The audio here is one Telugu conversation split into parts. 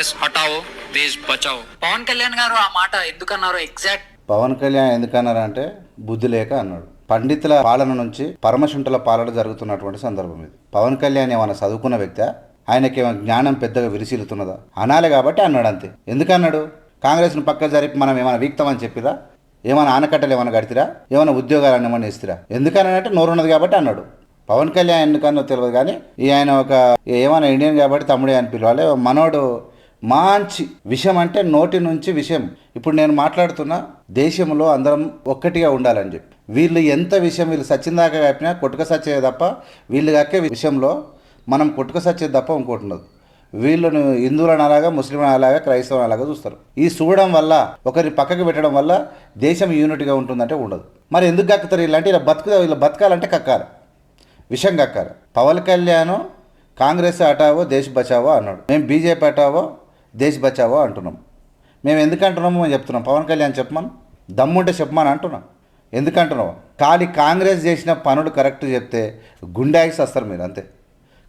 కాంగ్రెస్ హటావో దేశ్ బచావో. పవన్ కళ్యాణ్ గారు ఆ మాట ఎందుకన్నారు ఎగ్జాక్ట్? పవన్ కళ్యాణ్ ఎందుకన్నారంటే బుద్ధి లేక అన్నాడు. పండితుల పాలన నుంచి పరమశుంఠుల పాలన జరుగుతున్నటువంటి సందర్భం ఇది. పవన్ కళ్యాణ్ ఏమైనా చదువుకున్న వ్యక్తి? ఆయనకి ఏమైనా జ్ఞానం పెద్దగా విరిసిల్లుతున్నదా? అనాలి కాబట్టి అన్నాడు అంతే. ఎందుకన్నాడు? కాంగ్రెస్ను పక్క జరిపి మనం ఏమైనా వీక్తామని చెప్పిరా? ఏమైనా ఆనకట్టలు ఏమైనా కడితిరా? ఏమైనా ఉద్యోగాలు ఏమైనా ఇస్తురా? ఎందుకనంటే నోరు ఉన్నది కాబట్టి అన్నాడు. పవన్ కళ్యాణ్ ఎందుకన్నో తెలియదు కానీ ఈ ఆయన ఒక ఏమైనా ఇండియన్ కాబట్టి తమ్ముడే అని పిలవాలి. మనోడు మంచి విషయం అంటే నోటి నుంచి విషయం ఇప్పుడు నేను మాట్లాడుతున్నా దేశంలో అందరం ఒక్కటిగా ఉండాలని చెప్పి. వీళ్ళు ఎంత విషయం వీళ్ళు సచ్చిందాకా కాపినా కొట్టుక సచ్చే తప్ప వీళ్ళు కక్కే విషయంలో మనం కొట్టుక సచ్చేది తప్ప ఇంకోటి ఉండదు. వీళ్ళను హిందువులను అలాగా ముస్లింలను అలాగా క్రైస్తవులను అలాగా చూస్తారు. ఈ చూడడం వల్ల ఒకరి పక్కకి పెట్టడం వల్ల దేశం యూనిట్గా ఉంటుందంటే ఉండదు. మరి ఎందుకు కక్కుతారు ఇలాంటి ఇలా బతుకు వీళ్ళు బతకాలంటే కక్కారు విషయం కక్కారు పవన్ కళ్యాణ్ కాంగ్రెస్ అటావో దేశ్ బచావో అన్నాడు. మేము బీజేపీ అటావో దేశ్ బచావో అంటున్నాం. మేము ఎందుకు అంటున్నామో మేము చెప్తున్నాం. పవన్ కళ్యాణ్ చెప్పమను? దమ్ముంటే చెప్పమని అంటున్నాం. ఎందుకంటున్నావు ఖాళీ కాంగ్రెస్ చేసిన పనులు కరెక్ట్ చెప్తే గుండాయిస్ వస్తారు మీరు అంతే.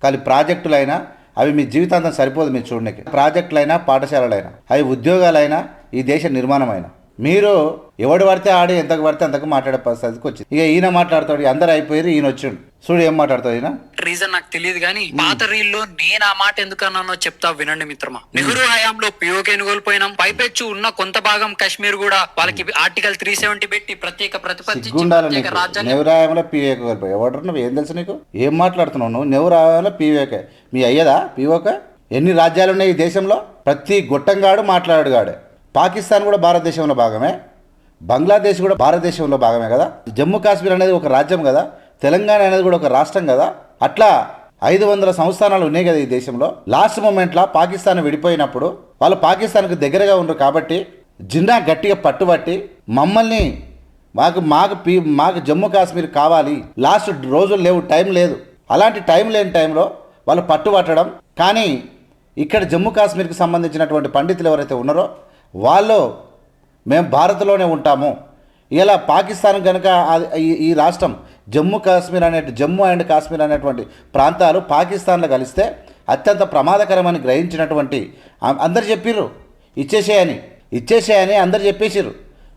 ఖాళీ ప్రాజెక్టులైనా అవి మీ జీవితాంతం సరిపోదు మీరు చూడడానికి ప్రాజెక్టులైనా పాఠశాలలైనా అవి ఉద్యోగాలైనా ఈ దేశ నిర్మాణమైనా. మీరు ఎవడు పడితే ఆడి ఎంతకు పడితే అంతకు మాట్లాడే పరిస్థితికి వచ్చింది. ఇక ఈయన మాట్లాడతాడు అందరు అయిపోయారు ఈయన వచ్చిండు. చూడు ఏం మాట్లాడతాడు ఈయన? రీజన్ నాకు తెలియదు కానీ పాత రీల్లో నేను ఆ మాట ఎందుకన్నానో చెప్తా వినండి మిత్రమా. నెహ్రూ హయాంలో పిఓకేను కోల్పోయినాం. పైపెచ్చు ఉన్న కొంత భాగం కాశ్మీర్ కూడా వాళ్ళకి ఆర్టికల్ త్రీ సెవెంటీ పెట్టి ప్రత్యేక ప్రతిపత్తి నెవరాయంలో పీవేక కలిపాయి ఏం తెలుసు నీకు? ఏం మాట్లాడుతున్నావు నువ్వు? నెవరాయంలో పీవేకే మీ అయ్యదా? పీవోక ఎన్ని రాజ్యాలు ఉన్నాయి ఈ దేశంలో? ప్రతి గొట్టంగాడు మాట్లాడాడు గాడే. పాకిస్తాన్ కూడా భారతదేశంలో భాగమే. బంగ్లాదేశ్ కూడా భారతదేశంలో భాగమే కదా. జమ్మూ కాశ్మీర్ అనేది ఒక రాజ్యం కదా. తెలంగాణ అనేది కూడా ఒక రాష్ట్రం కదా. అట్లా ఐదు వందల సంస్థానాలు ఉన్నాయి కదా ఈ దేశంలో. లాస్ట్ మూమెంట్లో పాకిస్తాన్ విడిపోయినప్పుడు వాళ్ళు పాకిస్తాన్కు దగ్గరగా ఉండరు కాబట్టి జిన్నా గట్టిగా పట్టుబట్టి మమ్మల్ని మాకు మాకు పీ మాకు జమ్మూ కాశ్మీర్ కావాలి. లాస్ట్ రోజులు లేవు టైం లేదు. అలాంటి టైం లేని టైంలో వాళ్ళు పట్టుబట్టడం. కానీ ఇక్కడ జమ్మూ కాశ్మీర్కి సంబంధించినటువంటి పండితులు ఎవరైతే ఉన్నారో వాళ్ళు మేము భారత్లోనే ఉంటాము. ఇలా పాకిస్తాన్ కనుక ఈ- రాష్ట్రం జమ్మూ కాశ్మీర్ అనే జమ్మూ అండ్ కాశ్మీర్ అనేటువంటి ప్రాంతాలు పాకిస్తాన్లో కలిస్తే అత్యంత ప్రమాదకరమని గ్రహించినటువంటి అందరు చెప్పిర్రు. ఇచ్చేసేయని ఇచ్చేసేయని అందరు చెప్పేసిర్రు.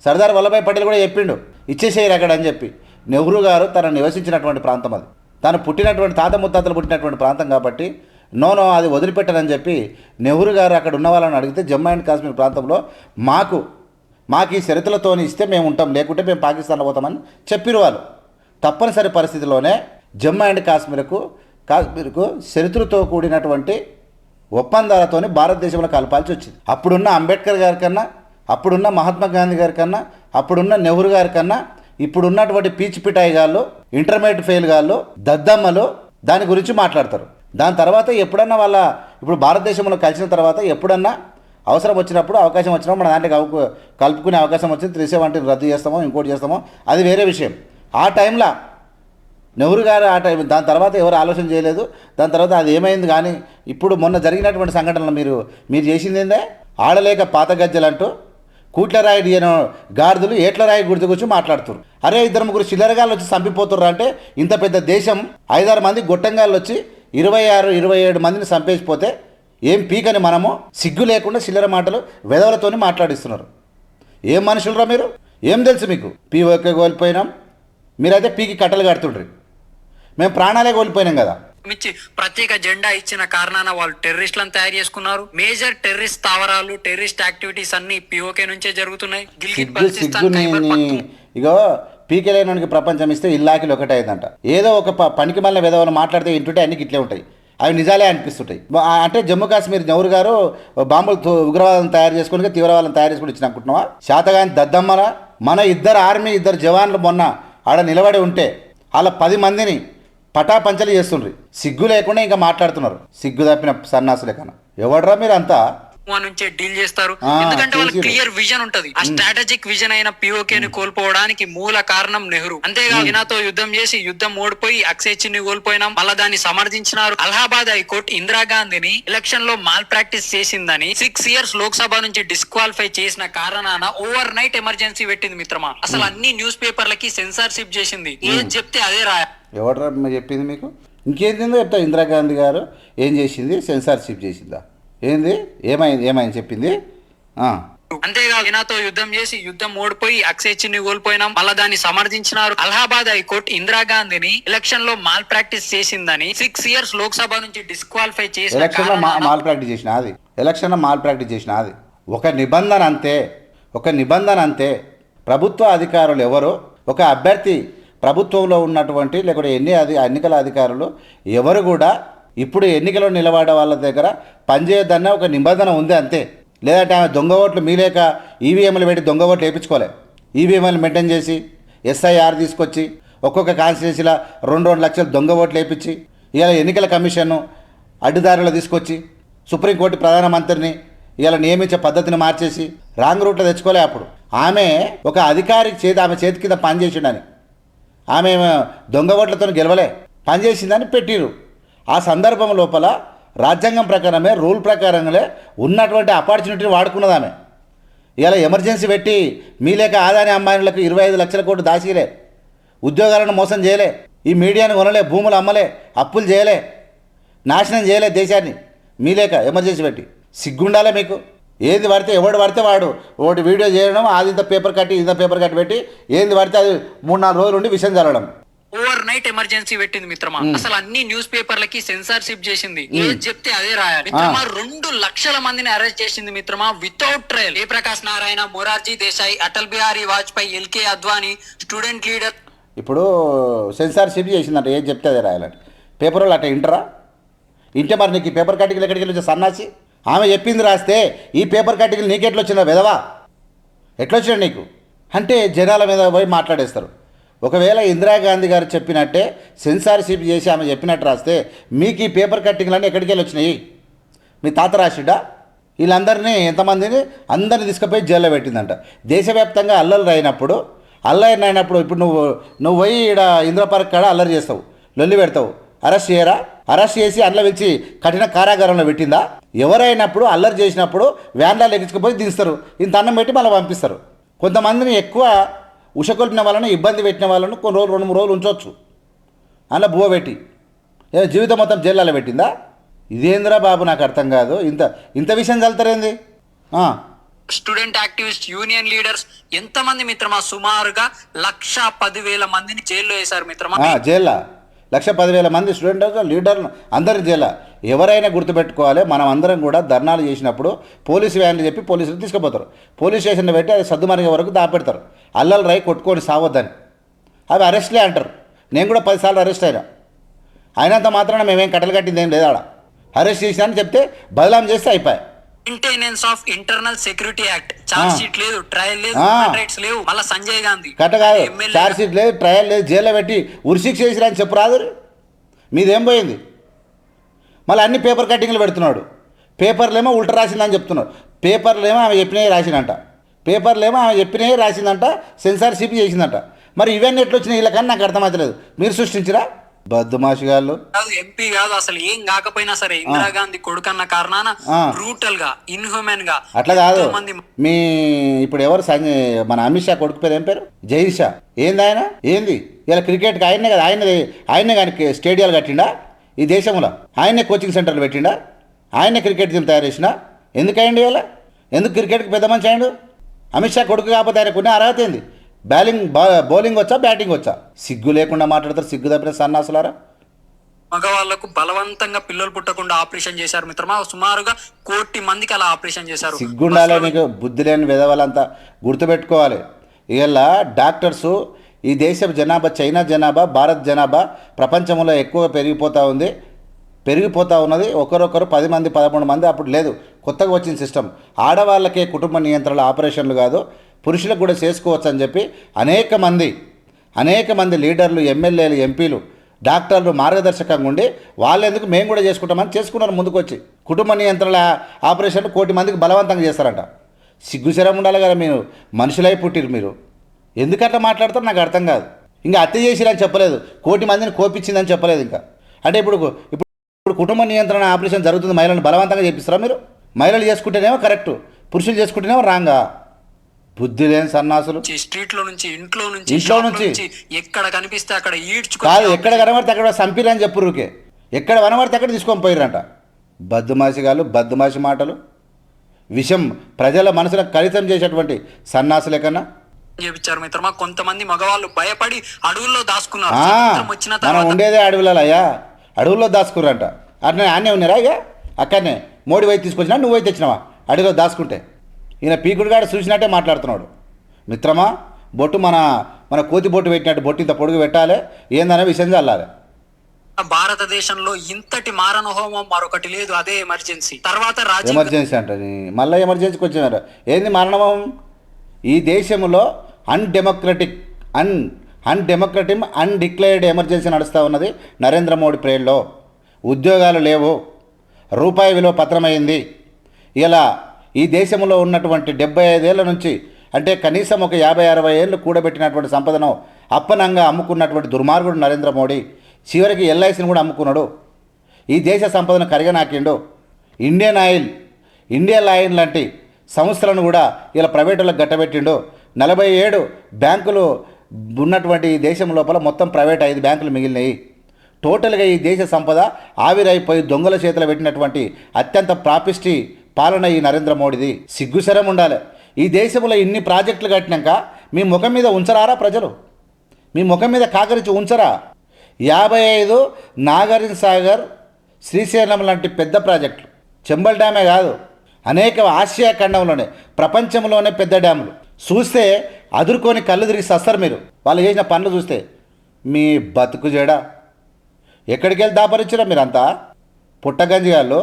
సర్దార్ వల్లభాయ్ పటేల్ కూడా చెప్పిండు ఇచ్చేసేయరు అక్కడ అని చెప్పి. నెహ్రూ గారు తన నివసించినటువంటి ప్రాంతం అది. తను పుట్టినటువంటి తాత ముత్తాతలు పుట్టినటువంటి ప్రాంతం కాబట్టి నో నో అది వదిలిపెట్టనని చెప్పి నెహ్రూ గారు అక్కడ ఉన్న వాళ్ళని అడిగితే జమ్మూ అండ్ కాశ్మీర్ ప్రాంతంలో మాకు మాకు ఈ షరతులతో ఇస్తే మేము ఉంటాం లేకుంటే మేము పాకిస్తాన్లో పోతామని చెప్పిన వాళ్ళు. తప్పనిసరి పరిస్థితిలోనే జమ్మూ అండ్ కాశ్మీర్కు కాశ్మీర్కు షరతులతో కూడినటువంటి ఒప్పందాలతోని భారతదేశంలో కలపాల్సి వచ్చింది. అప్పుడున్న అంబేద్కర్ గారి కన్నా అప్పుడున్న మహాత్మా గాంధీ గారి కన్నా అప్పుడున్న నెహ్రూ గారి కన్నా ఇప్పుడున్నటువంటి పీచ్ పిటాయి గాళ్ళు ఇంటర్మీడియట్ ఫెయిల్ గాళ్ళు దద్దమ్మలు దాని గురించి మాట్లాడతారు. దాని తర్వాత ఎప్పుడన్నా వాళ్ళ ఇప్పుడు భారతదేశంలో కలిసిన తర్వాత ఎప్పుడన్నా అవసరం వచ్చినప్పుడు అవకాశం వచ్చినప్పుడు మన దాంట్లో కలుపు కలుపుకునే అవకాశం వచ్చింది. త్రీ సెవెంటీ రద్దు చేస్తామో ఇంకోటి చేస్తామో అది వేరే విషయం. ఆ టైంలో నెహ్రూ గారు ఆ టైం దాని తర్వాత ఎవరు ఆలోచన చేయలేదు. దాని తర్వాత అది ఏమైంది కానీ ఇప్పుడు మొన్న జరిగినటువంటి సంఘటనలు మీరు మీరు చేసింది ఏందే? ఆడలేక పాత గజ్జలు అంటూ కూట్లరాయి డియను గాడిదలు ఏట్లరాయి గుడితో కూర్చొని మాట్లాడుతున్నారు అరే ఇద్దరు ముగ్గురు చిల్లరగాళ్ళు వచ్చి చంపిపోతుర్రు అంటే ఇంత పెద్ద దేశం ఐదారు మంది గొట్టంగాళ్ళు వచ్చి ఇరవై ఆరు ఇరవై ఏడు మందిని చంపేసిపోతే ఏం పీకని మనము సిగ్గు లేకుండా చిల్లర మాటలు వెదవులతోని మాట్లాడిస్తున్నారు. ఏం మనుషులరా మీరు? ఏం తెలుసు మీకు? పీఓకే కోల్పోయినాం మీరైతే పీకి కట్టలు కడుతుండ్రి. మేము ప్రాణాలే కోల్పోయినాం కదా. ఇచ్చి ప్రత్యేక జెండా ఇచ్చిన కారణాన వాళ్ళు టెర్రరిస్టులను తయారు చేసుకున్నారు. మేజర్ టెర్రరిస్ట్ స్థావరాలు టెర్రరిస్ట్ యాక్టివిటీస్ అన్ని పిఓకే నుంచే జరుగుతున్నాయి. ఇగో పీకెలేనోనికి ప్రపంచం ఇస్తే ఇల్లాకిలు ఒకటే అయిందంట ఏదో ఒక పనికి మళ్ళీ విధవలు మాట్లాడితే ఇంటుంటే అన్ని ఇట్లే ఉంటాయి. అవి నిజాలే అనిపిస్తుంటాయి. అంటే జమ్మూ కాశ్మీర్ నెహ్రూ గారు బాంబులు ఉగ్రవాదం తయారు చేసుకుని తీవ్రవాదం తయారు చేసుకుని ఇచ్చిన అనుకుంటున్నావా? శాతగాని దద్దమ్మన మన ఇద్దరు ఆర్మీ ఇద్దరు జవాన్లు మొన్న ఆడ నిలబడి ఉంటే వాళ్ళ పది మందిని పటాపంచలు చేస్తుండ్రి. సిగ్గు లేకుండా ఇంకా మాట్లాడుతున్నారు. సిగ్గు తప్పిన సన్నాసులే కన్నా ఎవడరా మీరు అంతా నుంచే డీల్ చేస్తారు. ఎందుకంటే వాళ్ళకి. క్లియర్ విజన్ ఉంటది. ఆ స్ట్రాటజిక్ విజన్ అయిన పిఓకే ని కోల్పోవడానికి మూల కారణం నెహ్రూ. అంతేగాదు చైనాతో యుద్ధం చేసి యుద్ధం ఓడిపోయి అక్షయ్ చిన్ని కోల్పోయినాం. మళ్ళా దాన్ని సమర్థించినారు. అలహాబాద్ హైకోర్టు ఇందిరాగాంధీని ఎలక్షన్లో మాల్ ప్రాక్టీస్ చేసిందని సిక్స్ ఇయర్స్ లోక్సభ నుంచి డిస్క్వాలిఫై చేసిన కారణాన ఓవర్ నైట్ ఎమర్జెన్సీ పెట్టింది మిత్రమా. అసలు అన్ని న్యూస్ పేపర్లకి సెన్సార్షిప్ చేసింది ఏది చెప్తే అదే రాయ. ఎవడరా మ- చెప్పింది మీకు? ఇంకేంటిందో చెప్తా? ఇందిరాగాంధీ గారు ఏం చేసింది? సెన్సార్షిప్ చేసిందా? ఏంది? ఏమైంది? ఏమైంది? చెప్పింది. అంతేకాదు చైనాతో యుద్ధం చేసి యుద్ధం ఓడిపోయి అక్షయ్ చిన్ని కోల్పోయినాం. మళ్ళా దాన్ని సమర్థించినారు. అలహాబాద్ హైకోర్టు ఇందిరాగాంధీని ఎలక్షన్లో మాల్ ప్రాక్టీస్ చేసిందని సిక్స్ ఇయర్స్ లోక్సభ నుంచి డిస్క్వాలిఫై చేసిన ఎలక్షన్లో మా కారణాన- మాల్ ప్రాక్టీస్ చేసిన అది. ఎలక్షన్లో మాల్ ప్రాక్టీస్ చేసిన అది. ఒక నిబంధన అంతే. ఒక నిబంధన అంతే. ప్రభుత్వ అధికారులు ఎవరు? ఒక అభ్యర్థి ప్రభుత్వంలో ఉన్నటువంటి లేకుంటే ఎన్ని అధి ఎన్నికల అధికారులు ఎవరు కూడా ఇప్పుడు ఎన్నికలో నిలబడే వాళ్ళ దగ్గర పనిచేయొద్దన్న ఒక నిబంధన ఉంది అంతే. లేదంటే ఆమె దొంగ ఓట్లు మీలేక ఈవీఎంలు పెట్టి దొంగ ఓట్లు వేయించుకోలే. ఈవీఎంలు మెయింటైన్ చేసి ఎస్ఐఆర్ తీసుకొచ్చి ఒక్కొక్క కాన్స్టిట్యూన్సీలో రెండు రెండు లక్షలు దొంగ ఓట్లు వేయించి ఇవాళ ఎన్నికల కమిషన్ను అడ్డుదారులు తీసుకొచ్చి సుప్రీంకోర్టు ప్రధానమంత్రిని ఇలా నియమించే పద్ధతిని మార్చేసి రాంగ్ రూట్లో తెచ్చుకోలే అప్పుడు. ఆమె ఒక అధికారి చేతి ఆమె చేతి కింద పనిచేసిండని. ఆమె దొంగ ఓట్లతో గెలవలే. పనిచేసిందని పెట్టిరు ఆ సందర్భం లోపల రాజ్యాంగం ప్రకారమే రూల్ ప్రకారంగా ఉన్నటువంటి ఆపర్చునిటీని వాడుకున్నది ఆమె ఇలా ఎమర్జెన్సీ పెట్టి మీ లేక ఆదాని అమ్మాయిలకు ఇరవై ఐదు లక్షల కోట్లు దాచిలే. ఉద్యోగాలను మోసం చేయలే. ఈ మీడియాను కొనలే భూములు అమ్మలే అప్పులు చేయలే నాశనం చేయలే దేశాన్ని. మీ లేక ఎమర్జెన్సీ పెట్టి. సిగ్గుండాలే మీకు. ఏది పడితే ఎవడు పడితే వాడు. ఒకటి వీడియో చేయడం అది ఇంత పేపర్ కట్టి ఇంత పేపర్ కట్టి పెట్టి ఏంది పడితే అది మూడు నాలుగు రోజులు ఉండి విషయం చల్లడం. ఓవర్ నైట్ ఎమర్జెన్సీ పెట్టింది మిత్రమా. అసలు అన్ని న్యూస్ పేపర్లకి సెన్సార్షిప్ చేసింది. ఏది చెప్తే అదే రాయాలి. మిత్రమా రెండు లక్షల మందిని అరెస్ట్ చేసింది మిత్రమా వితౌట్ ట్రయల్ ఏ Prakash Narayan Morarji Desai Atal Bihari Vajpayee LK Advani student leader ఇప్పుడు సెన్సార్షిప్ చేసిందంట ఏం చెప్తే అదే రాయాలని పేపర్ వాళ్ళు అట్లా ఇంటరా ఇంటే మరి నీకు ఈ పేపర్ కట్టికలు ఎక్కడికి వెళ్ళి సన్నాసి? ఆమె చెప్పింది రాస్తే ఈ పేపర్ కట్టికలు నీకెట్లా వచ్చిందా విధవా? ఎట్లొచ్చినా నీకు? అంటే జనాల మీద పోయి మాట్లాడేస్తారు. ఒకవేళ ఇందిరాగాంధీ గారు చెప్పినట్టే సెన్సార్షిప్ చేసి ఆమె చెప్పినట్టు రాస్తే మీకు ఈ పేపర్ కట్టింగ్లన్నీ ఎక్కడికి వెళ్ళి వచ్చినాయి? మీ తాత రాసిడా? వీళ్ళందరినీ ఎంతమందిని? అందరిని తీసుకుపోయి జైల్లో పెట్టిందంట. దేశవ్యాప్తంగా అల్లర్లు అయినప్పుడు అల్లరి అయినప్పుడు ఇప్పుడు నువ్వు నువ్వు పోయి ఈడ ఇంద్ర పార్క్ కాడ అల్లరి చేస్తావు. లొల్లి పెడతావు. అరెస్ట్ చేయరా? అరెస్ట్ చేసి అందులో పిలిచి కఠిన కారాగారంలో పెట్టిందా? ఎవరైనప్పుడు అల్లరి చేసినప్పుడు వ్యాన్లలో ఎక్కించుకుపోయి దించుతారు. ఇంత అన్నం పెట్టి మళ్ళీ పంపిస్తారు. కొంతమందిని ఎక్కువ ఉషకొల్పిన వాళ్ళని ఇబ్బంది పెట్టిన వాళ్ళను కొన్ని రోజులు రెండు మూడు రోజులు ఉంచవచ్చు అందులో బువ్వ పెట్టి. ఏ జీవితం మొత్తం జైల్లో పెట్టిందా? ఇదేందిరా బాబు నాకు అర్థం కాదు. ఇంత ఇంత విషయం చల్తారేంది ఆ, స్టూడెంట్ యాక్టివిస్ట్ యూనియన్ లీడర్స్ ఎంత మంది మిత్రమా? సుమారుగా లక్ష పదివేల మందిని జైల్లో వేశారు మిత్రమా? జైల్లో లక్ష పదివేల మంది స్టూడెంట్ లీడర్లు అందరి జైల్లో ఎవరైనా గుర్తుపెట్టుకోవాలి మనం అందరం కూడా ధర్నాలు చేసినప్పుడు పోలీసు వ్యాన్లు చెప్పి పోలీసులు తీసుకుపోతారు. పోలీస్ స్టేషన్లో పెట్టి అది సర్దుమరిగే వరకు దాపెడతారు. అల్లలు రై కొట్టుకొని సావద్దని. అవి అరెస్ట్లే అంటారు. నేను కూడా పదిసార్లు అరెస్ట్ అయినా. అయినంత మాత్రాన మేమేం కట్టలు కట్టింది ఏం లేదు అరెస్ట్ చేసినా చెప్తే బదలాం చేస్తే అయిపోయాయి. Maintenance of internal security act charge sheet లేదు ట్రయల్ లేదు రైట్స్ లేవు. మళ్ళా సంజయ్ గాంధీ కట్ట కాదు. ఛార్జ్ షీట్ లేదు ట్రయల్ లేదు జైల్లో పెట్టి ఉరిశిక్ష చేసిరా అని చెప్పు రాదు. మీదేం పోయింది? మళ్ళీ అన్ని పేపర్ కట్టింగ్లు పెడుతున్నాడు. పేపర్లేమో ఉల్ట రాసిందని చెప్తున్నాడు. పేపర్లేమో ఆమె చెప్పినవి రాసిందంట పేపర్లేమో ఆమె చెప్పినవి రాసిందంట సెన్సార్షిప్ చేసిందంట. మరి ఇవన్నీ ఎట్లా వచ్చినాయి వీళ్ళకని నాకు అర్థమవుతలేదు. మీరు సృష్టించిరా? బద్దుమాషి కాదు ఎంపీ కాదు అసలు ఏం కాకపోయినా సరే ఇందిరాగాంధీ కొడుకన్న కారణాన ఆ. బ్రూటల్గా ఇన్హ్యూమన్గా అట్లా కాదు మీ ఇప్పుడు ఎవరు మన అమిత్ షా కొడుకు పేరు ఏం పేరు? జైన్ షా. ఏంది ఆయన? ఏంది? ఇలా క్రికెట్కి ఆయన్నే కదా ఆయన ఆయనే కానీ స్టేడియాలు కట్టిండా? ఈ దేశంలో ఆయనే కోచింగ్ సెంటర్లు పెట్టిండా? ఆయనే క్రికెట్ టీం తయారు చేసినా? ఎందుకు అయ్యండి ఇలా ఎందుకు క్రికెట్కి పెద్ద మనిషి అయ్యిండు? అమిత్ షా కొడుకు కాకపోతే ఆయనకు ఉన్న అర్హత ఏంది? బ్యాలింగ్ బౌలింగ్ వచ్చా బ్యాటింగ్ వచ్చా? సిగ్గు లేకుండా మాట్లాడతారు సిగ్గు తప్పిన సన్నాసులారా? మగవాళ్ళకు బలవంతంగా పిల్లలు పుట్టకుండా ఆపరేషన్ చేశారు మిత్రమా. సుమారుగా కోటి మందికి అలా ఆపరేషన్ చేశారు. సిగ్గుండాలి నీకు బుద్ధి లేని విధవలంతా గుర్తుపెట్టుకోవాలి. ఇలా డాక్టర్సు ఈ దేశ జనాభా చైనా జనాభా భారత్ జనాభా ప్రపంచంలో ఎక్కువ పెరిగిపోతూ ఉంది. పెరిగిపోతూ ఉన్నది. ఒకరొకరు పది మంది పదకొండు మంది అప్పుడు లేదు. కొత్తగా వచ్చిన సిస్టమ్. ఆడవాళ్ళకే కుటుంబ నియంత్రణ ఆపరేషన్లు కాదు. పురుషులకు కూడా చేసుకోవచ్చు అని చెప్పి అనేక మంది అనేక మంది లీడర్లు ఎమ్మెల్యేలు ఎంపీలు డాక్టర్లు మార్గదర్శకంగా ఉండి వాళ్ళెందుకు మేము కూడా చేసుకుంటామని చేసుకున్నారు ముందుకొచ్చి. కుటుంబ నియంత్రణ ఆపరేషన్ కోటి మందికి బలవంతంగా చేస్తారంట. సిగ్గుశరం ఉండాలి కదా మీరు. మనుషులై పుట్టిరు మీరు. ఎందుకట్లా మాట్లాడతారు నాకు అర్థం కాదు. ఇంకా అత్య చేసిరని చెప్పలేదు. కోటి మందిని కోపించిందని చెప్పలేదు ఇంకా. అంటే ఇప్పుడు ఇప్పుడు ఇప్పుడు కుటుంబ నియంత్రణ ఆపరేషన్ జరుగుతుంది. మహిళలను బలవంతంగా చేపిస్తారా మీరు? మహిళలు చేసుకుంటేనేమో కరెక్ట్. పురుషులు చేసుకుంటేనేమో రాంగా. బుద్ధి లేని సన్నాసులు. స్ట్రీట్లో నుంచి ఇంట్లో నుంచి ఇంట్లో నుంచి. ఎక్కడ కనిపిస్తే అక్కడ ఈడ్చుకో కాదు ఎక్కడ కనబడితే అక్కడ చంపిరని చెప్పు ఊరికే ఎక్కడ కనబడితే అక్కడ తీసుకొని పోయిరంట బద్దుమాసిగాలు బద్దుమాసి మాటలు. విషం ప్రజల మనసులకు కలితం చేసేటువంటి సన్నాసులే కన్నా చేపించారు మిత్రమా. కొంతమంది మగవాళ్ళు భయపడి అడవుల్లో దాచుకున్నారు. వచ్చిన మనం ఉండేదే అడవులలో అడవుల్లో దాచుకుర్రంట. అట్నే ఆనే ఉన్నారా ఇక అక్కడనే. మోడీ వైపు తీసుకొచ్చినా నువ్వు వైపు తెచ్చినావా? అడవిలో దాచుకుంటే. ఈయన పీకుడుగాడు చూసినట్టే మాట్లాడుతున్నాడు. మిత్రమా బొట్టు మన మన కోతి బొట్టు పెట్టినట్టు బొట్టు ఇంత పొడుగు పెట్టాలి? ఏందనే విషయం చల్లాలి. భారతదేశంలో ఇంతటి మారణ హోమం మరొకటి లేదు అదే ఎమర్జెన్సీ తర్వాత ఎమర్జెన్సీ అంట మళ్ళీ ఎమర్జెన్సీకి వచ్చారు ఏంది మరణం ఈ దేశంలో undemocratic un undemocratic undeclared emergency నడుస్తూ ఉన్నది నరేంద్ర మోడీ ప్రేయర్లో. ఉద్యోగాలు లేవు. రూపాయి విలువ పత్రమైంది ఇలా ఈ దేశంలో ఉన్నటువంటి డెబ్బై ఐదేళ్ళ నుంచి అంటే కనీసం ఒక యాభై అరవై ఏళ్ళు కూడబెట్టినటువంటి సంపదను అప్పనంగా అమ్ముకున్నటువంటి దుర్మార్గుడు నరేంద్ర మోడీ. చివరికి ఎల్ఐసిని కూడా అమ్ముకున్నాడు. ఈ దేశ సంపదను కరిగనాకిండు. ఇండియన్ ఆయిల్ ఇండియన్ ఆయిల్ లాంటి సంస్థలను కూడా ఇలా ప్రైవేటులకు గట్టబెట్టిండు. నలభై ఏడు బ్యాంకులు ఉన్నటువంటి ఈ దేశం లోపల మొత్తం ప్రైవేట్ ఐదు బ్యాంకులు మిగిలినాయి. టోటల్గా ఈ దేశ సంపద ఆవిరైపోయి దొంగల చేతిలో పెట్టినటువంటి అత్యంత ప్రాపిష్టి పాలన ఈ నరేంద్ర మోడీది. సిగ్గుశరం ఉండాలి. ఈ దేశంలో ఇన్ని ప్రాజెక్టులు కట్టినాక మీ ముఖం మీద ఉంచరారా ప్రజలు? మీ ముఖం మీద కాకరించి ఉంచరా? యాభై ఐదు నాగార్జున సాగర్ శ్రీశైలం లాంటి పెద్ద ప్రాజెక్టులు. చెంబల్ డ్యామే కాదు అనేక ఆసియా ఖండంలోనే ప్రపంచంలోనే పెద్ద డ్యాములు. చూస్తే అదురుకొని కళ్ళు తిరిగి సస్తారు మీరు. వాళ్ళు చేసిన పనులు చూస్తే మీ బతుకు జేడా. ఎక్కడికి వెళ్ళి దాపరించారా మీరంతా? పుట్టగంజి గాళ్ళు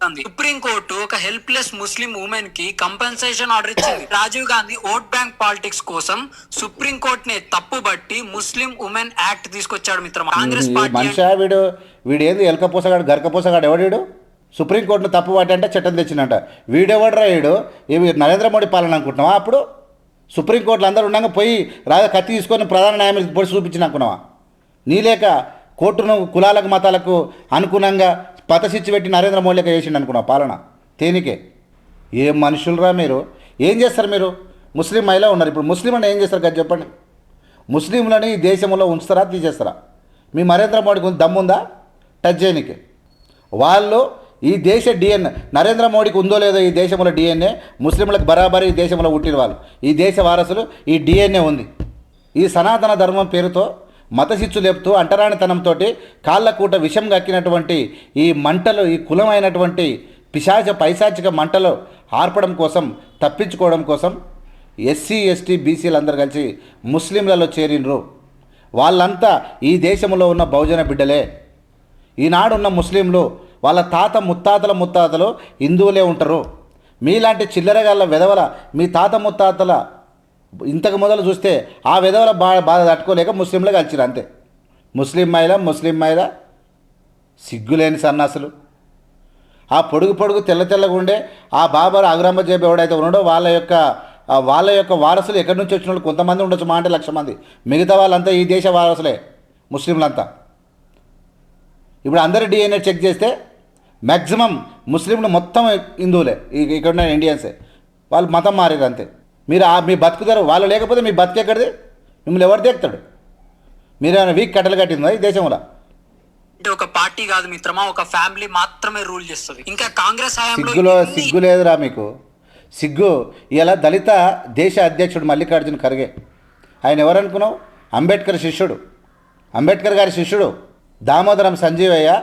గాంధీ. సుప్రీం కోర్టు ఒక హెల్ప్లెస్ ముస్లిం ఉమెన్కి కంపెన్సేషన్ ఆర్డర్ ఇచ్చింది. Rajiv Gandhi vote bank politics కోసం సుప్రీం కోర్ట్ని తప్పుబట్టి ముస్లిం ఉమెన్ యాక్ట్ తీసుకొచ్చాడు మిత్రమా. కాంగ్రెస్ మనిషి వీడు వీడు ఏంది ఎలకపోసగాడు గరకపోసగాడు ఎవడు సుప్రీంకోర్టును తప్పు పట్టంటే చట్టం తెచ్చిందంట. వీడెవడరా వీడు? ఇవి నరేంద్ర మోడీ పాలన అనుకుంటున్నావా అప్పుడు? సుప్రీంకోర్టులో అందరూ ఉండగా పోయి రాజా కత్తి తీసుకొని ప్రధాన న్యాయమూర్తి పొడి చూపించిన అనుకున్నావా? నీలేక కోర్టును కులాలకు మతాలకు అనుగుణంగా పతసిచ్చి పెట్టి నరేంద్ర మోడీ లెక్క చేసిండు అనుకున్నావు పాలన? తేనికే. ఏం మనుషులరా మీరు? ఏం చేస్తారు మీరు? ముస్లిం మహిళ ఉన్నారు. ఇప్పుడు ముస్లిం అని ఏం చేస్తారు కదా చెప్పండి. ముస్లింలని ఈ దేశంలో ఉంచుతారా తీసేస్తారా? మీ నరేంద్ర మోడీకి దమ్ముందా? టచ్ చేయనికి. వాళ్ళు ఈ దేశ డిఎన్ఏ నరేంద్ర మోడీకి ఉందో లేదో ఈ దేశంలో డిఎన్ఏ ముస్లింలకు బరాబరి ఈ దేశంలో పుట్టిన వాళ్ళు. ఈ దేశ వారసులు ఈ డిఎన్ఏ ఉంది. ఈ సనాతన ధర్మం పేరుతో మతశిచ్చు లేపుతూ అంటరానితనంతో కాళ్ళ కూట విషం కక్కినటువంటి ఈ మంటలు ఈ కులమైనటువంటి పిశాచ పైశాచిక మంటలు ఆర్పడం కోసం తప్పించుకోవడం కోసం ఎస్సీ ఎస్టీ బీసీలు కలిసి ముస్లింలలో చేరినరు. వాళ్ళంతా ఈ దేశంలో ఉన్న బహుజన బిడ్డలే. ఈనాడున్న ముస్లింలు వాళ్ళ తాత ముత్తాతల ముత్తాతలు హిందువులే ఉంటారు. మీలాంటి చిల్లరగాళ్ళ విధవల మీ తాత ముత్తాతల ఇంతకు మొదలు చూస్తే ఆ విధవల బా బాధ తట్టుకోలేక ముస్లింలు కలిసిరు అంతే. ముస్లిం మహిళ ముస్లిం మహిళ సిగ్గులేని సన్నాసులు. ఆ పొడుగు పొడుగు తెల్ల తెల్లగా ఉండే ఆ బాబారు అగ్రహంజేబు ఎవడైతే ఉన్నాడో వాళ్ళ యొక్క వాళ్ళ యొక్క వారసులు ఎక్కడి నుంచి వచ్చిన వాళ్ళు కొంతమంది ఉండొచ్చు మా అంటే లక్ష మంది. మిగతా వాళ్ళంతా ఈ దేశ వారసులే ముస్లింలంతా. ఇప్పుడు అందరి డిఎన్ఏ చెక్ చేస్తే మ్యాక్సిమం ముస్లింలు మొత్తం హిందువులే. ఇక్కడ ఉన్న ఇండియన్సే వాళ్ళు మతం మారారు అంతే. మీరు ఆ మీ బతుకుతారు. వాళ్ళు లేకపోతే మీ బతుకు ఎక్కడిది? మిమ్మల్ని ఎవరు దేక్తాడు? మీరు ఏమైనా వీక్ కట్టలు కట్టిందా ఈ దేశంలో? అంటే ఒక పార్టీ కాదు మిత్రమా ఒక ఫ్యామిలీ మాత్రమే రూల్ చేస్తుంది. ఇంకా కాంగ్రెస్ సిగ్గులో సిగ్గు లేదురా మీకు. సిగ్గు. ఇలా దళిత దేశ అధ్యక్షుడు మల్లికార్జున ఖర్గే. ఆయన ఎవరనుకున్నావు అంబేద్కర్ శిష్యుడు. అంబేద్కర్ గారి శిష్యుడు. దామోదరం సంజీవయ్య.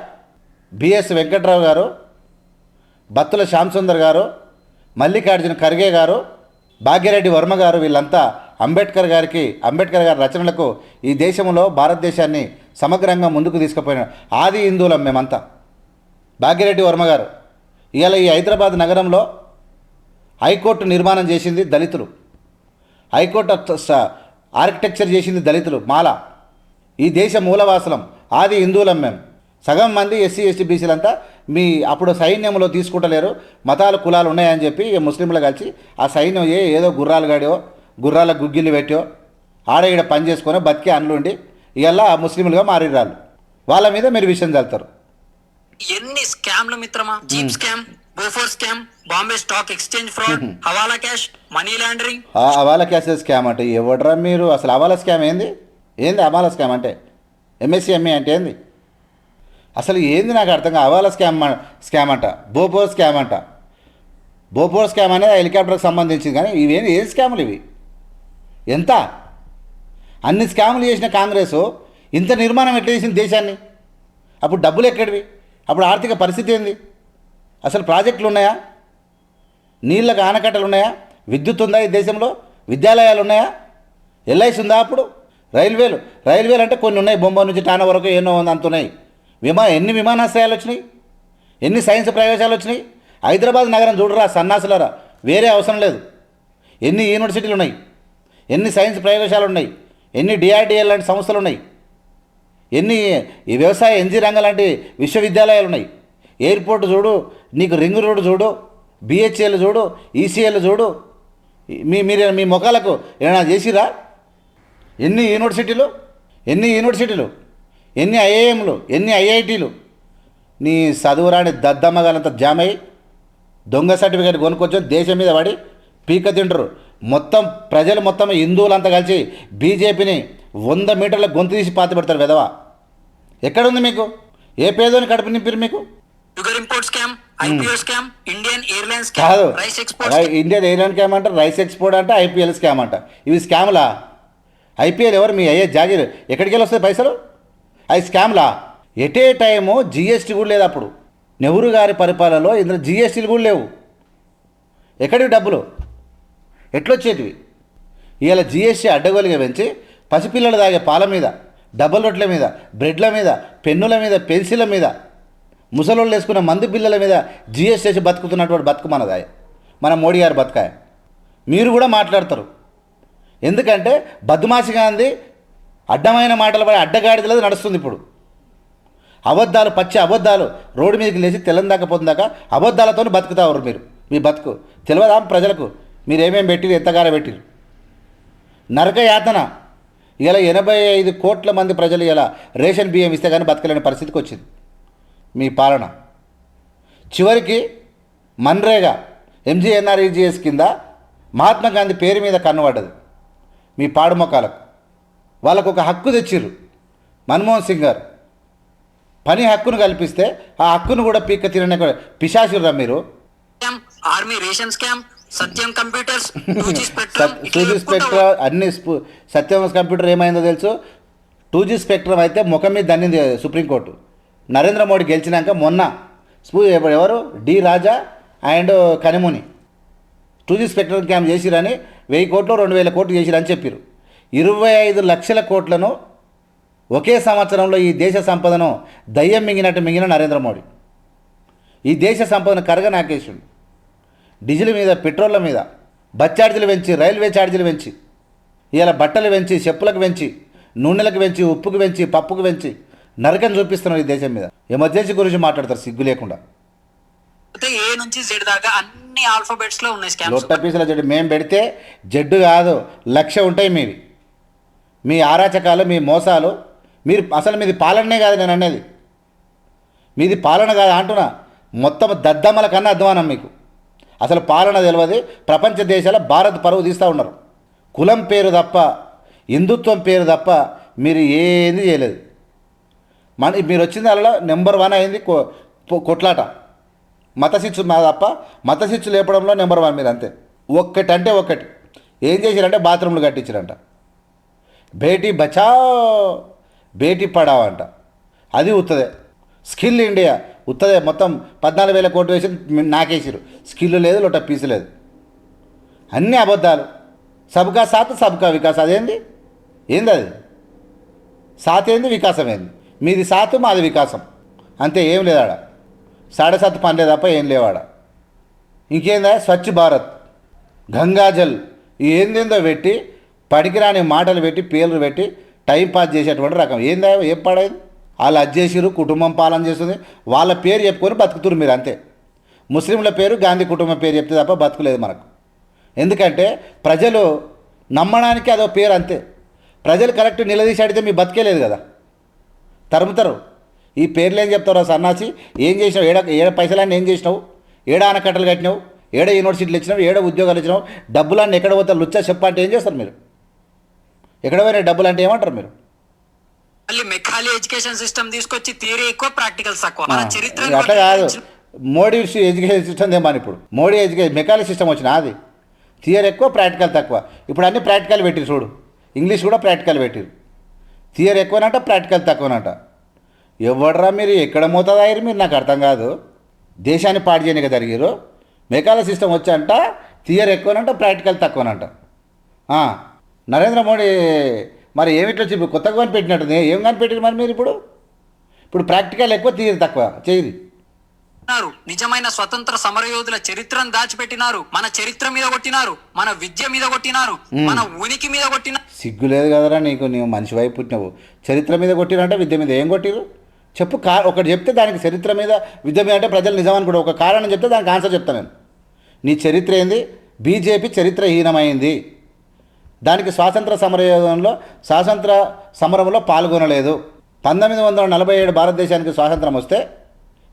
బిఎస్ వెంకట్రావు గారు బత్తుల శ్యామసుందర్ గారు మల్లికార్జున ఖర్గే గారు భాగ్యరెడ్డి వర్మ గారు వీళ్ళంతా అంబేద్కర్ గారికి అంబేద్కర్ గారి రచనలకు ఈ దేశంలో భారతదేశాన్ని సమగ్రంగా ముందుకు తీసుకుపోయిన ఆది హిందువులం మేమంతా. భాగ్యరెడ్డి వర్మ గారు ఇవాళ ఈ హైదరాబాద్ నగరంలో హైకోర్టు నిర్మాణం చేసింది దళితులు. హైకోర్టు ఆర్కిటెక్చర్ చేసింది దళితులు మాల. ఈ దేశ మూలవాసలం ఆది హిందువులం మేము సగం మంది ఎస్సీ ఎస్టీ బీసీలంతా మీ అప్పుడు సైన్యంలో తీసుకుంటలేరు మతాలు కులాలు ఉన్నాయని చెప్పి ముస్లింలు కలిసి ఆ సైన్యం ఏ ఏదో గుర్రాలు గాడో గుర్రాల గుగ్గిళ్ళు పెట్టో ఆడ ఈడ పని చేసుకొని బతికే అండ్లుండి ఇలా ముస్లింలుగా మారిరాళ్ళు వాళ్ళ మీద మీరు విషయం చల్లుతారు. ఎన్ని స్కామ్లు మిత్రమా? Jeep scam Bofors scam Bombay stock exchange fraud hawala cash money laundering. ఆ అవాల క్యాసెస్ స్కామ్ అంటే ఎవడరా మీరు? అసలు అవాల స్కామ్ ఏంది? ఏంది అవాల స్కామ్ అంటే? ఎంఎస్సి ఎంఏ అంటే ఏంది? అసలు ఏంది నాకు అర్థం అవాల స్కామ్ స్కామ్ అంట. బోపోర్ స్కామ్ అంట. బోపోర్ స్కామ్ అనేది హెలికాప్టర్కి సంబంధించింది కానీ ఇవేం ఏ స్కాములు ఇవి? ఎంత? అన్ని స్కాములు చేసిన కాంగ్రెస్ ఇంత నిర్మాణం ఎట్లా చేసింది దేశాన్ని? అప్పుడు డబ్బులు ఎక్కడివి? అప్పుడు ఆర్థిక పరిస్థితి ఏంది? అసలు ప్రాజెక్టులు ఉన్నాయా? నీళ్ళకు ఆనకట్టలు ఉన్నాయా? విద్యుత్ ఉందా ఈ దేశంలో? విద్యాలయాలు ఉన్నాయా? ఎల్ఐసి ఉందా అప్పుడు? రైల్వేలు. రైల్వేలు అంటే కొన్ని ఉన్నాయి. బొంబాయి నుంచి టానా వరకు ఎన్నో ఉంది అంత ఉన్నాయి. విమా ఎన్ని విమానాశ్రయాలు వచ్చినాయి? ఎన్ని సైన్స్ ప్రవేశాలు వచ్చినాయి? హైదరాబాద్ నగరం చూడరా సన్నాసులరా? వేరే అవసరం లేదు. ఎన్ని యూనివర్సిటీలు ఉన్నాయి? ఎన్ని సైన్స్ ప్రయోగశాలు ఉన్నాయి? ఎన్ని డిఆర్డిఎల్ లాంటి సంస్థలు ఉన్నాయి? ఎన్ని ఈ వ్యవసాయ ఎన్జీ రంగం లాంటి విశ్వవిద్యాలయాలు ఉన్నాయి? ఎయిర్పోర్ట్ చూడు నీకు రింగ్ రోడ్ చూడు బిహెచ్ఎల్ చూడు ఈసీఎల్ చూడు. మీ మీరు మీ ముఖాలకు ఏమైనా చేసిరా? ఎన్ని యూనివర్సిటీలు? ఎన్ని యూనివర్సిటీలు? ఎన్ని ఐఐఎంలు ఎన్ని ఐఐటీలు? నీ చదువురాని దద్దమ్మగాలంత జామ్ అయ్యి దొంగ సర్టిఫికేట్ కొనుక్కొచ్చి దేశం మీద పడి పీక తింటారు మొత్తం ప్రజలు మొత్తం హిందువులంతా కలిసి బీజేపీని వంద మీటర్ల గొంతు తీసి పాత పెడతారు విధవా. ఎక్కడుంది మీకు? ఏ పేదోని కడుపు నింపిరు మీకు? Sugar import scam IPO scam Indian airlines కాదు. ఇండియన్ ఎయిర్లైన్ స్కామ్ అంట రైస్ ఎక్స్పోర్ట్ అంట ఐపీఎల్ స్కామ్ అంట. ఇవి స్కామ్లా? ఐపీఎల్ ఎవరు? మీ అయ్యే జాగీర్. ఎక్కడికి వెళ్ళి వస్తాయి పైసలు? అది స్కామ్లా? ఎటే టైము జిఎస్టీ కూడా లేదు అప్పుడు. నెహ్రూ గారి పరిపాలనలో ఇందులో జిఎస్టీలు కూడా లేవు. ఎక్కడివి డబ్బులు? ఎట్లొచ్చేటివి? ఇవాళ జిఎస్టీ అడ్డగోలుగా పెంచి పసిపిల్లలు తాగే పాల మీద డబ్బల్ రొట్టెల మీద బ్రెడ్ల మీద పెన్నుల మీద పెన్సిళ్ళ మీద ముసలోళ్ళు వేసుకున్న మందు బిల్లల మీద జిఎస్టీ వేసి బతుకుతున్నటువంటి బతుకు మనదాయ. మన మోడీ గారు బతకాయ. మీరు కూడా మాట్లాడతారు. ఎందుకంటే బద్మాసి గాంధీ అడ్డమైన మాటలు పడి అడ్డగాడిదలది నడుస్తుంది ఇప్పుడు. అబద్ధాలు పచ్చి అబద్ధాలు రోడ్డు మీదకి లేచి తెల్లందాక పొందాక అబద్ధాలతో బతుకుతావరు మీరు మీ బతుకు. తెలియదా ప్రజలకు? మీరేమేమి పెట్టిరు ఎంతగానో పెట్టిరు నరక యాతన. ఇలా ఎనభై ఐదు కోట్ల మంది ప్రజలు ఇలా రేషన్ బియ్యం ఇస్తే కానీ బతకలేని పరిస్థితికి వచ్చింది. మీ పాలన. చివరికి మన్రేగా ఎంజీఎన్ఆర్ఈజీఎస్ కింద మహాత్మా గాంధీ పేరు మీద కన్నుపడ్డది. మీ పాడు మొక్కలకు వాళ్ళకు ఒక హక్కు తెచ్చిర్రు. మన్మోహన్ సింగ్ గారు. పని హక్కును కల్పిస్తే ఆ హక్కును కూడా పీక్క తినని పిశాచుర్రా మీరు? Army ration scam Satyam computers two spectrum అన్ని స్పు- సత్యం కంప్యూటర్ ఏమైందో తెలుసు? టూ జీ స్పెక్ట్రమ్ అయితే ముఖం మీద దన్నింది సుప్రీంకోర్టు. నరేంద్ర మోడీ గెలిచినాక మొన్న. ఎవరు- D Raja and కనిముని. Two G spectrum scam చేసిరని వెయ్యి కోట్లు రెండు వేల కోట్లు చేసిరని చెప్పారు ఇరవై ఐదు లక్షల కోట్లను ఒకే సంవత్సరంలో ఈ దేశ సంపదను దయ్యం మింగినట్టు మింగిన నరేంద్ర మోడీ. ఈ దేశ సంపదను కరగ నాకేసిండు. డీజిల్ మీద పెట్రోళ్ళ మీద బస్ ఛార్జీలు పెంచి రైల్వే ఛార్జీలు పెంచి ఇలా బట్టలు పెంచి చెప్పులకు పెంచి నూనెలకు పెంచి ఉప్పుకు పెంచి పప్పుకు పెంచి నరకం చూపిస్తున్నారు ఈ దేశం మీద. ఎమర్జెన్సీ గురించి మాట్లాడతారు సిగ్గు లేకుండా. ఏ నుంచి జెడ్ దాకా అన్ని ఆల్ఫాబెట్స్లో ఉన్నాయి స్కామ్స్. లొట్ట పీసుల జడ్డు మేము పెడితే జడ్డు కాదు లక్ష ఉంటాయి మీవి. మీ ఆరాచకాలు మీ మోసాలు మీరు అసలు మీది పాలనే కాదు నేను అనేది మీది పాలన కాదు అంటున్నా. మొత్తం దద్దమ్మల కన్నా అధ్వానం మీకు. అసలు పాలన తెలియదు. ప్రపంచ దేశాల భారత్ పరువు తీస్తూ ఉన్నారు. కులం పేరు తప్ప హిందుత్వం పేరు తప్ప మీరు ఏది చేయలేదు. మన మీరు వచ్చింది అలా నెంబర్ వన్ అయింది కొ- కొట్లాట. మత మా తప్ప మత లేపడంలో నెంబర్ వన్ మీరు అంతే. ఒక్కటి అంటే ఒక్కటి. ఏం చేశారంటే బాత్రూమ్లు కట్టించారంట. బేటీ బచావ్ బేటీ పడావ్ అంట. అది ఉత్తదే. Skill India ఉత్తదే. మొత్తం పద్నాలుగు వేల కోట్లు వేసి నాకేసారు స్కిల్ లేదు లోట పీసు లేదు. అన్ని అబద్ధాలు. సబ్కా సాత్ సబ్కా వికాస్. అదేంది? ఏంది అది? సాత్ ఏంది వికాసం ఏంది? మీది సాతు మాది వికాసం. అంతే ఏం లేదాడ సాడే సాత్ పనిలే తప్ప ఏం లేవాడ ఇంకేందా? స్వచ్ఛ భారత్. గంగాజల్. ఏందేందో పెట్టి పనికిరాని మాటలు పెట్టి పేర్లు పెట్టి టైం పాస్ చేసేటువంటి రకం. ఏందా ఏం పాడైంది? వాళ్ళు అది చేసిరు కుటుంబం పాలన చేస్తుంది. వాళ్ళ పేరు చెప్పుకొని బతుకుతురు మీరు అంతే. ముస్లింల పేరు గాంధీ కుటుంబం పేరు చెప్తే తప్ప బతుకులేదు మనకు. ఎందుకంటే ప్రజలు నమ్మడానికి అదో పేరు అంతే. ప్రజలు కరెక్ట్ నిలదీసి అడిగితే మీ బతికేలేదు కదా. తరుముతారు. ఈ పేర్లు ఏం చెప్తారో సన్నాసి? ఏం చేసినావు? ఏడ ఏడ పైసలన్నీ ఏం చేసినావు? ఏడ ఆనకట్టలు కట్టినావు? ఏడ యూనివర్సిటీలు ఇచ్చినావు? ఏడ ఉద్యోగాలు ఇచ్చినావు? డబ్బులన్నీ ఎక్కడ పోతే లుచ్చా? చెప్పంటే ఏం చేస్తారు మీరు? ఎక్కడ పోయినా డబ్బులు అంటే ఏమంటారు మీరు? మళ్ళీ మెకాలీ ఎడ్యుకేషన్ సిస్టమ్ తీసుకొచ్చి థియరీ ఎక్కువ ప్రాక్టికల్స్ తక్కువ. మన చరిత్ర అట్లా కాదు. మోడీ ఎడ్యుకేషన్ సిస్టమ్ ఏమని ఇప్పుడు. మోడీ ఎడ్యుకేషన్ మెకానిక్ సిస్టమ్ వచ్చిన అది థియరీ ఎక్కువ ప్రాక్టికల్ తక్కువ. ఇప్పుడు అన్ని ప్రాక్టికల్ పెట్టిరు చూడు. ఇంగ్లీష్ కూడా ప్రాక్టికల్ పెట్టిరు. థియరీ ఎక్కువనంట ప్రాక్టికల్ తక్కువనంట. ఎవడరా మీరు? ఎక్కడ మోతాదాయిరు మీరు? నాకు అర్థం కాదు. దేశాన్ని పాడు చేయనిక జరిగారు మెకానిక్ సిస్టమ్ వచ్చంట థియరీ ఎక్కువనంట ప్రాక్టికల్ తక్కువనంట. నరేంద్ర మోడీ మరి ఏమిట్లో ఇప్పుడు కొత్తగా కొని పెట్టినట్టుంది ఏం కనిపెట్టారు మరి మీరు ఇప్పుడు? ఇప్పుడు ప్రాక్టికల్ ఎక్కువ థియరీ తక్కువ చేయరు కొట్టినారు నిజమైన స్వతంత్ర సమరయోధుల చరిత్రను దాచిపెట్టినారు. మన చరిత్ర మీద కొట్టినారు. మన విద్య మీద కొట్టినారు. మన ఉనికి మీద కొట్టినారు. సిగ్గు లేదు కదరా నీకు నీవు మనిషి వైపు పుట్టినవు. చరిత్ర మీద కొట్టిరంటే విద్య మీద ఏం కొట్టిరు? చెప్పు కా ఒకటి చెప్తే దానికి చరిత్ర మీద విద్య మీద అంటే ప్రజలు నిజం అనుకుంటా ఒక కారణం చెప్తే దానికి ఆన్సర్ చెప్తాను నేను. నీ చరిత్ర ఏంది? బీజేపీ చరిత్రహీనమైంది. దానికి స్వాతంత్ర సమరయోధంలో స్వాతంత్ర సమరంలో పాల్గొనలేదు. పంతొమ్మిది వందల నలభై ఏడు భారతదేశానికి స్వాతంత్రం వస్తే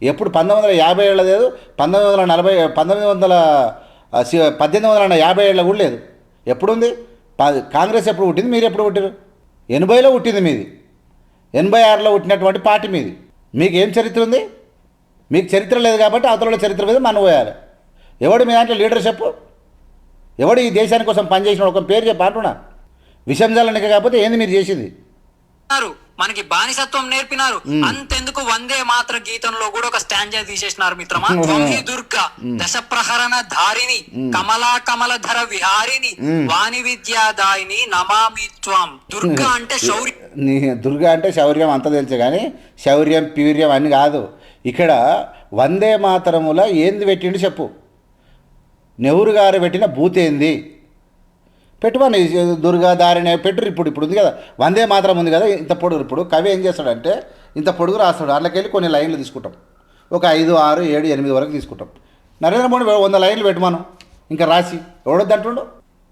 ఎప్పుడు పంతొమ్మిది వందల యాభై ఏళ్ళ లేదు పంతొమ్మిది వందల నలభై పంతొమ్మిది వందల సి- పద్దెనిమిది వందల యాభై ఏళ్ళ కూడా లేదు. ఎప్పుడుంది? కాంగ్రెస్ ఎప్పుడు పుట్టింది? మీరు ఎప్పుడు పుట్టారు ఎనభైలో పుట్టింది మీది. ఎనభై ఆరులో పుట్టినటువంటి పార్టీ మీది. మీకు ఏం చరిత్ర ఉంది? మీకు చరిత్ర లేదు కాబట్టి అవతల చరిత్ర మీద మనం పోయాలి ఎవడు మీ దాంట్లో లీడర్షిప్? ఎవడు ఈ దేశాని కోసం పనిచేసిన ఒక పేరు చెప్పి అంటున్నా విషం జల్లనిక కాకపోతే ఏంది మీరు చేసింది? మనకి బానిసత్వం నేర్పినారు. అంతెందుకు వందే మాత్ర గీతంలో కూడా ఒక స్టాంజా తీసేసినారు మిత్రమా? దుర్గా దశ ప్రహరణ ధారిని కమలా కమల ధర విహారిని వాణి విద్యాదాయిని నమామి త్వం. దుర్గా అంటే శౌర్య. దుర్గా అంటే శౌర్యం అంత తెలుసు కానీ శౌర్యం పీర్యం అని కాదు. ఇక్కడ వందే మాతరముల ఏంది పెట్టిండు చెప్పు. నెహ్రూ గారు పెట్టిన బూతేంది ఏంది? పెట్టుమని దుర్గా దారిని పెట్టురు ఇప్పుడు ఇప్పుడు ఉంది కదా. వందే మాత్రం ఉంది కదా ఇంత పొడుగు ఇప్పుడు. కవి ఏం చేస్తాడంటే ఇంత పొడుగు రాస్తాడు. అట్లకెళ్ళి కొన్ని లైన్లు తీసుకుంటాం. ఒక ఐదు ఆరు ఏడు ఎనిమిది వరకు తీసుకుంటాం. నరేంద్ర మోడీ వంద లైన్లు పెట్టమను ఇంకా రాసి ఎవడొద్దు అంటుండు?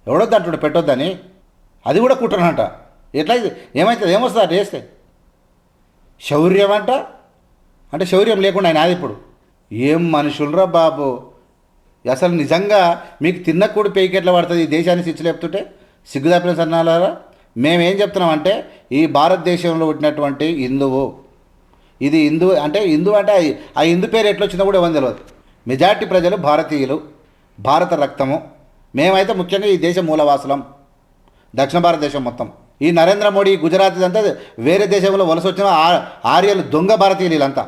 ఎవడొద్దు పెట్టొద్దని. అది కూడా కుట్రనంట. ఎట్లా ఏమవుతుంది ఏమొస్తుంది? అటు శౌర్యం అంట అంటే శౌర్యం లేకుండా ఆయన అది ఇప్పుడు. ఏం మనుషులరా బాబు? అసలు నిజంగా మీకు తిన్న కూడి పేకి ఎట్లా పడుతుంది ఈ దేశాన్ని శిక్ష సిగ్గుదాపిన సన్నాలారా? మేమేం చెప్తున్నామంటే ఈ భారతదేశంలో పుట్టినటువంటి హిందువు ఇది హిందూ అంటే హిందూ అంటే ఆ- హిందు హిందూ పేరు ఎట్లొచ్చిందో కూడా ఎవరు తెలియదు మెజార్టీ ప్రజలు భారతీయులు భారత రక్తము మేమైతే ముఖ్యంగా ఈ దేశ మూలవాసులం దక్షిణ భారతదేశం మొత్తం. ఈ నరేంద్ర మోడీ గుజరాత్ అంతా వేరే దేశంలో వలస వచ్చిన ఆర్యలు దొంగ భారతీయులు వీళ్ళంతా.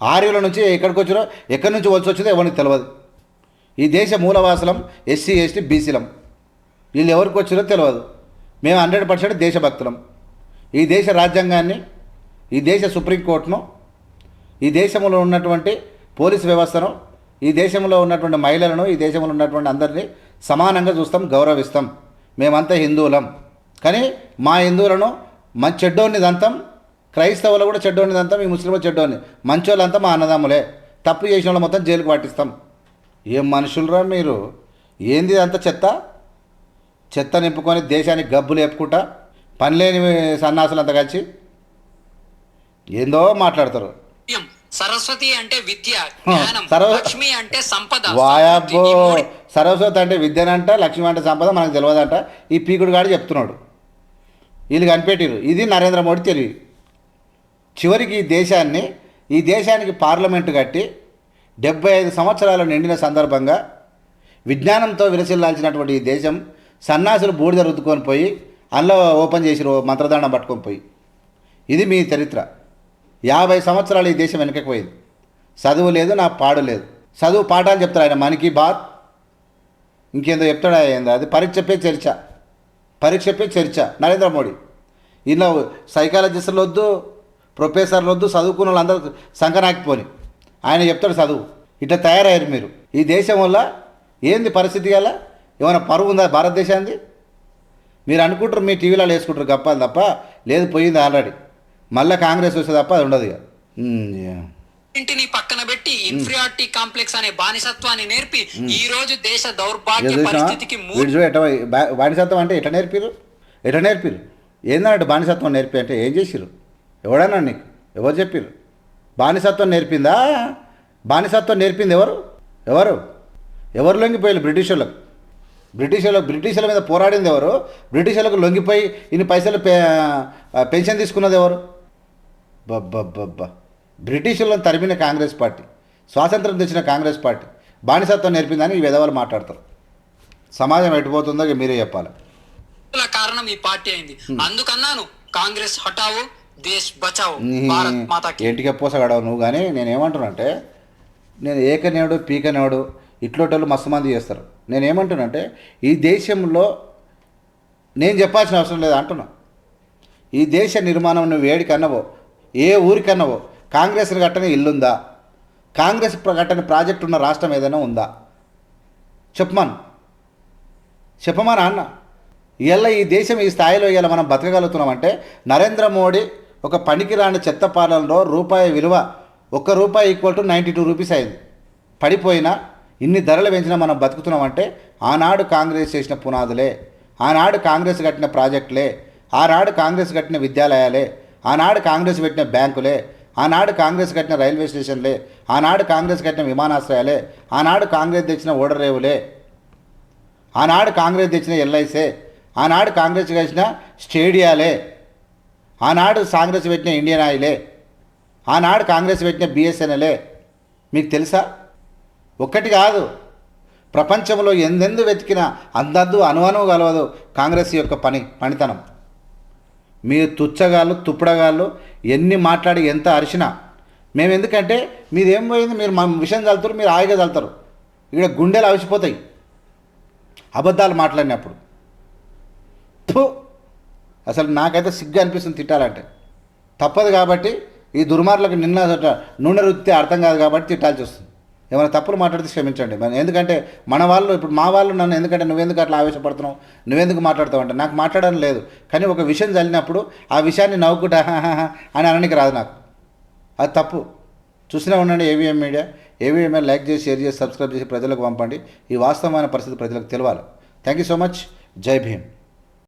ఆర్యుల నుంచి ఎక్కడికి వచ్చినో ఎక్కడి నుంచి వలస వచ్చిందో ఎవరికి తెలియదు ఈ దేశ మూలవాసులం ఎస్సీ ఎస్టీ బీసీలం. వీళ్ళు ఎవరికి వచ్చినో తెలియదు మేము హండ్రెడ్ పర్సెంట్ దేశభక్తులం. ఈ దేశ రాజ్యాంగాన్ని ఈ దేశ సుప్రీంకోర్టును ఈ దేశంలో ఉన్నటువంటి పోలీసు వ్యవస్థను ఈ దేశంలో ఉన్నటువంటి మహిళలను ఈ దేశంలో ఉన్నటువంటి అందరినీ సమానంగా చూస్తాం గౌరవిస్తాం. మేమంతా హిందువులం. కానీ మా హిందువులను మన చెడ్డోని దంతం క్రైస్తవులు కూడా చెడ్డోని దంతం ఈ ముస్లింలు చెడ్డోని మంచోళ్ళంతా మా అన్నదమ్ములే. తప్పు చేసిన వాళ్ళు మొత్తం జైలుకు పట్టిస్తాం ఏం మనుషులరా మీరు? ఏంది అంత చెత్త? చెత్త నింపుకొని దేశానికి గబ్బులు లేపుకుంటా? పనిలేని సన్నాసులంతా కలిసి? ఏందో మాట్లాడతారు. సరస్వతి అంటే విద్య లక్ష్మి అంటే సంపద. మూడి- సరస్వతి అంటే విద్యనంట లక్ష్మి అంటే సంపద మనకు తెలియదంట. ఈ పీకుడు గాడు చెప్తున్నాడు. వీళ్ళు కనిపెట్టిరు ఇది నరేంద్ర మోడీ తెలివి. చివరికి ఈ దేశాన్ని ఈ దేశానికి పార్లమెంటు కట్టి డెబ్బై ఐదు సంవత్సరాలు నిండిన సందర్భంగా విజ్ఞానంతో విలసిల్లాల్సినటువంటి ఈ దేశం సన్నాసులు బూడిద రుద్దుకొని పోయి అందులో ఓపెన్ చేసిరు మంత్రదండం పట్టుకొని పోయి. ఇది మీ చరిత్ర. యాభై సంవత్సరాలు ఈ దేశం వెనకకి పోయింది. చదువు లేదు నా పాడు లేదు. చదువు పాఠాలు చెప్తాడు ఆయన మనకి బాత్. ఇంకేందో చెప్తాడు ఆయన అది పరీక్ష చర్చ. పరీక్ష చర్చ నరేంద్ర మోడీ. ఇలా సైకాలజిస్టులు వద్దు ప్రొఫెసర్లు వద్దు చదువుకున్న వాళ్ళందరూ సంకనాకిపోని ఆయన చెప్తాడు చదువు. ఇట్లా తయారయ్యారు మీరు. ఈ దేశం వల్ల ఏంది పరిస్థితి గల ఏమైనా పరువు ఉందా భారతదేశానికి? మీరు అనుకుంటారు మీ టీవీలో వేసుకుంటారు గప్పాలు తప్ప లేదు పోయింది ఆల్రెడీ. మళ్ళీ కాంగ్రెస్ వస్తే తప్ప అది ఉండదు ఇక. ఇంటిని పక్కన పెట్టి ఇన్ఫీరియారిటీ కాంప్లెక్స్ అనే బానిసత్వాన్ని నేర్పి ఈ రోజు దేశ దౌర్భాగ్య? పరిస్థితికి ఎట్ట బానిసత్వం అంటే ఎట్లా నేర్పిరు? ఎట్లా నేర్పిరు? ఏందన్నట్టు బానిసత్వం నేర్పి అంటే ఏం చేసిరు ఎవడన్నా నీకు? ఎవరు చెప్పిరు బానిసత్వం నేర్పిందా? బానిసత్వం నేర్పింది ఎవరు? ఎవరు? ఎవరు లొంగిపోయారు బ్రిటిష్ వాళ్ళకు బ్రిటిషర్ల మీద పోరాడింది ఎవరు? బ్రిటిషర్లకు లొంగిపోయి ఇన్ని పైసలు పెన్షన్ తీసుకున్నది ఎవరు? బబ్బబ్బబ్బా బ్రిటిషర్లను తరిమిన కాంగ్రెస్ పార్టీ స్వాతంత్రం తెచ్చిన కాంగ్రెస్ పార్టీ బానిసత్వం నేర్పిందని ఈ విధవాలు మాట్లాడతారు. సమాజం ఎటుపోతుందో మీరే చెప్పాలి. కారణం ఈ పార్టీ అయింది. అందుకన్నాను కాంగ్రెస్ హటావు దేశ్ బచావు భారత్ మాతాకి. ఏంటికే పోసగడవు నువ్వు? కానీ నేను ఏమంటున్నానంటే నేను ఏకనేవుడు పీకనేవుడు ఇట్లోటోళ్ళు మస్తు మంది చేస్తారు. నేను ఏమంటున్నానంటే ఈ దేశంలో నేను చెప్పాల్సిన అవసరం లేదు అంటున్నా. ఈ దేశ నిర్మాణం నువ్వు ఏడికన్నవో ఏ ఊరికన్నవో కాంగ్రెస్ కట్టని ఇల్లుందా? కాంగ్రెస్ కట్టని ప్రాజెక్ట్ ఉన్న రాష్ట్రం ఏదైనా ఉందా? చెప్పమను. చెప్పమని అన్న? ఇవాళ ఈ దేశం ఈ స్థాయిలో ఇవాళ మనం బతకగలుగుతున్నామంటే నరేంద్ర మోడీ ఒక పనికిరాని చెత్త పాలనలో రూపాయి విలువ ఒక్క రూపాయి equal to ninety two rupees అయింది. పడిపోయినా ఇన్ని ధరలు పెంచినా మనం బతుకుతున్నామంటే ఆనాడు కాంగ్రెస్ చేసిన పునాదులే ఆనాడు కాంగ్రెస్ కట్టిన ప్రాజెక్టులే ఆనాడు కాంగ్రెస్ కట్టిన విద్యాలయాలే ఆనాడు కాంగ్రెస్ పెట్టిన బ్యాంకులే ఆనాడు కాంగ్రెస్ కట్టిన రైల్వే స్టేషన్లే ఆనాడు కాంగ్రెస్ కట్టిన విమానాశ్రయాలే ఆనాడు కాంగ్రెస్ తెచ్చిన ఓడరేవులే ఆనాడు కాంగ్రెస్ తెచ్చిన ఎల్ఐసే ఆనాడు కాంగ్రెస్ తెచ్చిన స్టేడియాలే ఆనాడు కాంగ్రెస్ పెట్టిన ఇండియన్ ఆయిలే. ఆనాడు కాంగ్రెస్ పెట్టిన బిఎస్ఎన్ఎలే మీకు తెలుసా? ఒక్కటి కాదు. ప్రపంచంలో ఎందెందు వెతికినా అందద్దు అనువనువు కలవదు కాంగ్రెస్ యొక్క పని పనితనం. మీరు తుచ్చగాళ్ళు తుప్పడగాళ్ళు ఎన్ని మాట్లాడి ఎంత అరిచినా. మేము ఎందుకంటే మీదేం పోయింది? మీరు మా విషయం చల్లుతారు మీరు హాయిగా చల్లుతారు. ఇక్కడ గుండెలు అవిసిపోతాయి. అబద్ధాలు మాట్లాడినప్పుడు. థు! అసలు నాకైతే సిగ్గు అనిపిస్తుంది తిట్టాలంటే. తప్పదు కాబట్టి ఈ దుర్మార్లకు నిన్న నూనె రుత్తే అర్థం కాదు కాబట్టి తిట్టాల్సి వస్తుంది. ఏమైనా తప్పులు మాట్లాడితే క్షమించండి. మన ఎందుకంటే మన వాళ్ళు ఇప్పుడు మా వాళ్ళు నన్ను ఎందుకంటే నువ్వెందుకు అట్లా ఆవేశపడుతున్నావు? నువ్వెందుకు మాట్లాడుతావు అంటే నాకు మాట్లాడడం లేదు. కానీ ఒక విషయం చల్లినప్పుడు ఆ విషయాన్ని నవ్వుకుంటా అని అనడానికి రాదు నాకు. అది తప్పు. చూసినా ఉండండి ఏవిఎం మీడియా ఏవిఎం లైక్ చేసి షేర్ చేసి సబ్స్క్రైబ్ చేసి ప్రజలకు పంపండి. ఈ వాస్తవమైన పరిస్థితి ప్రజలకు తెలవాలి. Thank you so much. జై భీమ్.